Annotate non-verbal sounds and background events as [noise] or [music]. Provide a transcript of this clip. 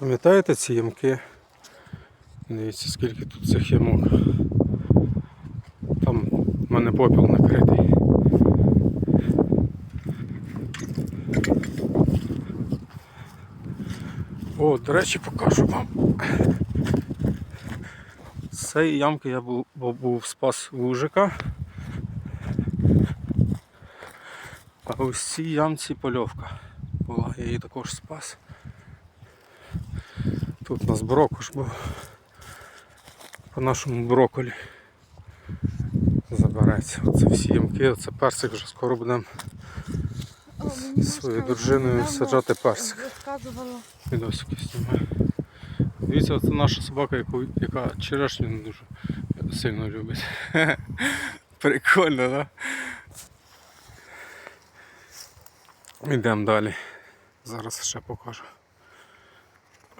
Пам'ятаєте ці ямки? Дивіться, скільки тут цих ямок. Там в мене попіл накритий. О, до речі, покажу вам. З цієї ямки я був, був, був спас вужика. А ось цій ямці польовка була, я її також спас. Тут у нас брокуш був. По нашому броколі забереться. Оце всі ямки, оце персик вже скоро будемо з своєю дружиною саджати персик. Відосики знімаю. Дивіться, це наша собака, яку, яка черешню не дуже сильно любить. [laughs] Прикольно, так? Да? Йдемо далі. Зараз ще покажу.